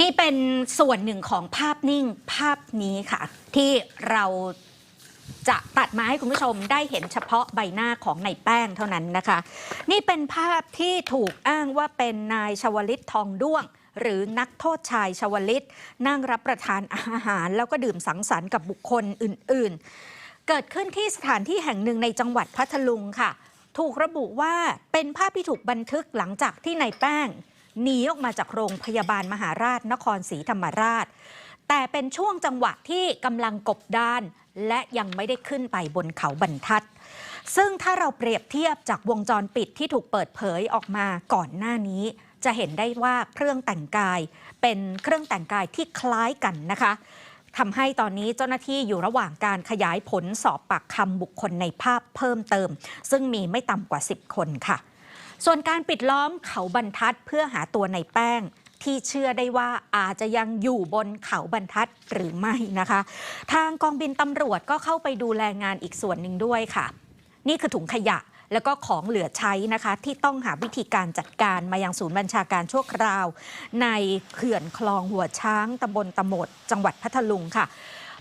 นี่เป็นส่วนหนึ่งของภาพนิ่งภาพนี้ค่ะ ที่เราจะตัดมาให้คุณผู้ชมได้เห็นเฉพาะใบหน้าของนายแป้งเท่านั้นนะคะ นี่เป็นภาพที่ถูกอ้างว่าเป็นนายชวลิตทองด้วง หรือนักโทษชายชวลิต นั่งรับประทานอาหาร แล้วก็ดื่มสังสรรค์กับบุคคลอื่น ๆ เกิดขึ้นที่สถานที่แห่งหนึ่งในจังหวัดพัทลุงค่ะ ถูกระบุว่าเป็นภาพที่ถูกบันทึกหลังจากที่นายแป้ง หนีออกมาจากโรงพยาบาลมหาราชนครศรีธรรมราช แต่เป็นช่วงจังหวะที่กำลังกบดาน และยังไม่ได้ขึ้นไปบนเขาบรรทัด ซึ่งถ้าเราเปรียบเทียบจากวงจรปิดที่ถูกเปิดเผยออกมาก่อนหน้านี้ จะเห็นได้ว่าเครื่องแต่งกาย เป็นเครื่องแต่งกายที่คล้ายกันนะคะทำให้ตอนนี้เจ้าหน้าที่อยู่ระหว่างการขยายผลสอบปากคำบุคคลในภาพเพิ่มเติม ซึ่งมีไม่ต่ำกว่า 10 คนค่ะ ส่วนการปิดล้อมเขาบรรทัดเพื่อหาตัวในแป้งที่เชื่อได้ว่าอาจจะยังอยู่บนเขาบรรทัดหรือไม่นะคะ ทางกองบินตำรวจก็เข้าไปดูแลงานอีกส่วนหนึ่งด้วยค่ะ นี่คือถุงขยะแล้วก็ของเหลือใช้นะคะ ที่ต้องหาวิธีการจัดการมายังศูนย์บัญชาการชั่วคราว ในเขื่อนคลองหัวช้างตำบลตะหมด จังหวัดพัทลุงค่ะ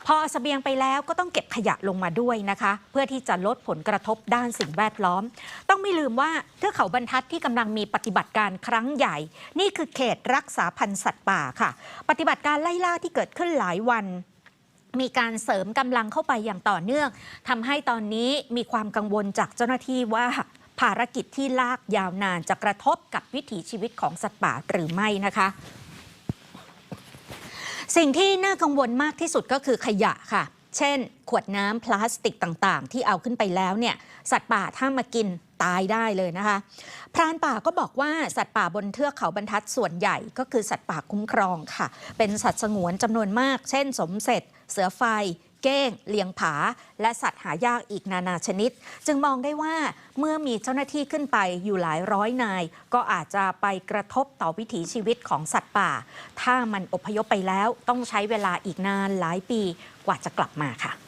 พอเสบียงไปแล้วก็ต้องเก็บขยะลงมาด้วยนะคะ เพื่อที่จะลดผลกระทบด้านสิ่งแวดล้อม ต้องไม่ลืมว่าเทือกเขาบรรทัดที่กำลังมีปฏิบัติการครั้งใหญ่ นี่คือเขตรักษาพันธุ์สัตว์ป่าค่ะ ปฏิบัติการไล่ล่าที่เกิดขึ้นหลายวันมีการเสริมกำลังเข้าไปอย่างต่อเนื่องทำให้ตอนนี้มีความกังวลจากเจ้าหน้าที่ว่าภารกิจที่ลากยาวนานจะกระทบกับวิถีชีวิตของสัตว์ป่าหรือไม่นะคะ สิ่งที่น่ากังวลมากที่สุดก็คือขยะค่ะ เช่น ขวดน้ำพลาสติกต่างๆ ที่เอาขึ้นไปแล้วเนี่ยสัตว์ป่าถ้ามากินตายได้เลยนะคะ พรานป่าก็บอกว่าสัตว์ป่าบนเทือกเขาบรรทัดส่วนใหญ่ก็คือสัตว์ป่าคุ้มครองค่ะ เป็นสัตว์สงวนจำนวนมาก เช่น สมเสร็จ เสือไฟเก้ง เลียงผา และสัตว์หายากอีกนานาชนิด จึงมองได้ว่าเมื่อมีเจ้าหน้าที่ขึ้นไปอยู่หลายร้อยนาย ก็อาจจะไปกระทบต่อวิถีชีวิตของสัตว์ป่า ถ้ามันอพยพไปแล้วต้องใช้เวลาอีกนานหลายปีกว่าจะกลับมาค่ะ